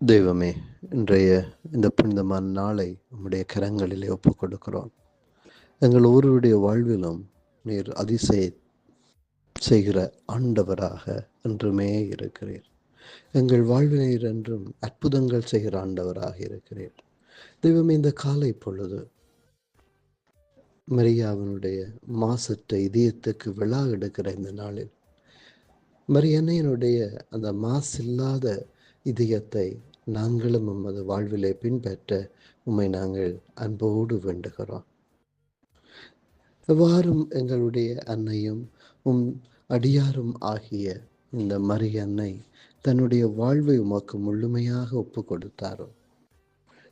தெய்வமே இன்றைய இந்த புனிதமான நாளை நம்முடைய கரங்களிலே ஒப்புக் கொடுக்கிறோம் எங்கள் ஒருவருடைய வாழ்விலும் நீர் அதிசய செய்கிற ஆண்டவராக என்றுமே இருக்கிறீர். எங்கள் வாழ்வினர் என்றும் அற்புதங்கள் செய்கிற ஆண்டவராக இருக்கிறீர். தெய்வமே இந்த காலை பொழுது மரியாவினுடைய மாசற்ற இதயத்துக்கு விழா எடுக்கிற இந்த நாளில் மரியன்னையனுடைய அந்த மாசில்லாத இதயத்தை நாங்களும் உமது வாழ்விலே பின்பற்ற உம்மை நாங்கள் அன்போடு வேண்டுகிறோம். எவ்வாறும் எங்களுடைய அன்னையும் உம் அடியாரும் ஆகிய இந்த மரியன்னை தன்னுடைய வாழ்வை உமக்கு முழுமையாக ஒப்பு கொடுத்தாரோ?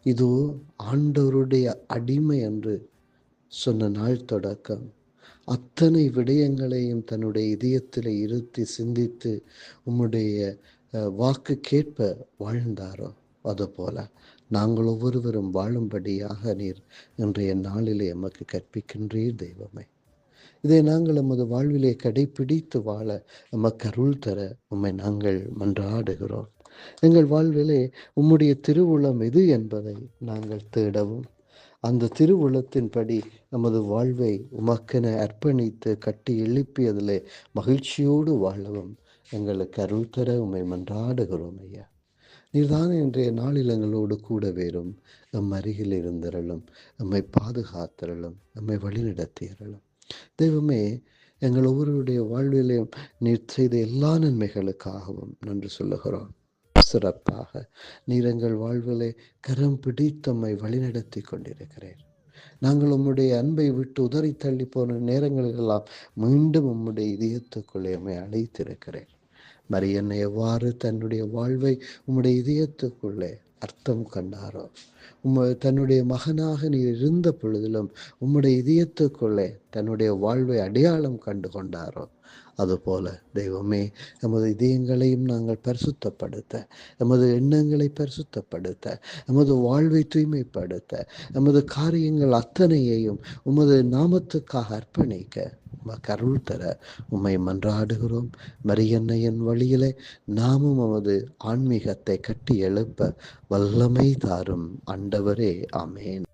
இதோ ஆண்டவருடைய அடிமை என்று சொன்ன நாள் தொடக்கம். அத்தனை விடயங்களையும் தன்னுடைய இதயத்தில் இருத்தி சிந்தித்து உம்முடைய வாக்கு கேட்ப வாழ்ந்தாரோ? அதுபோல நாங்கள் ஒவ்வொருவரும் வாழும்படியாக நீர் இன்றைய நாளிலே எமக்கு கற்பிக்கின்றீர் தெய்வமே. இதை நாங்கள் எமது வாழ்விலே கடைபிடித்து வாழ எமக்கு அருள் தர உம்மை நாங்கள் மன்றாடுகிறோம். எங்கள் வாழ்விலே உம்முடைய திருவுளம் எது என்பதை நாங்கள் தேடவும் அந்த திருவுளத்தின்படி நமது வாழ்வை உமக்கென அர்ப்பணித்து கட்டி எழுப்பியதிலே மகிழ்ச்சியோடு வாழவும் எங்களுக்கு அருள் தர உமை மன்றாடுகிறோம் ஐயா. நீர்தான் இன்றைய நாளில் எங்களோடு கூட வேறும். எம் அருகில் இருந்தரலும் எம்மை பாதுகாத்திரலும் எம்மை வழிநடத்தியறலும் தெய்வமே எங்கள் ஒவ்வொருடைய வாழ்விலையும் நீர் செய்த எல்லா நன்மைகளுக்காகவும் நன்றி சொல்லுகிறோம். சிறப்பாக நீர் எங்கள் வாழ்விலே கரம் பிடித்தம்மை வழிநடத்தி கொண்டிருக்கிறேன் நாங்கள் உம்முடைய அன்பை விட்டு உதறி தள்ளி போன நேரங்களிலெல்லாம் மீண்டும் உம்முடைய இதயத்துக்குள்ளே உண்மை அழைத்திருக்கிறேன். மரியன்னை எவ்வாறு தன்னுடைய வாழ்வை உம்முடைய இதயத்துக்குள்ளே அர்த்தம் கண்டாரோ? உம்ம தன்னுடைய மகனாக நீர் இருந்த பொழுதிலும் உம்முடைய இதயத்துக்குள்ளே தன்னுடைய வாழ்வை அடையாளம் கண்டு கொண்டாரோ? அதுபோல தெய்வமே எமது இதயங்களையும் நாங்கள் பரிசுத்தப்படுத்த எமது எண்ணங்களை பரிசுத்தப்படுத்த எமது வாழ்வை தூய்மைப்படுத்த எமது காரியங்கள் அத்தனையையும் உமது நாமத்துக்காக அர்ப்பணிக்க கருள் தர உம்மை மன்றாடுகிறோம். மரியன்னையின் வழியிலே நாமும் நமது ஆன்மீகத்தை கட்டி எழுப்ப வல்லமை தாரும் ஆண்டவரே. ஆமேன்.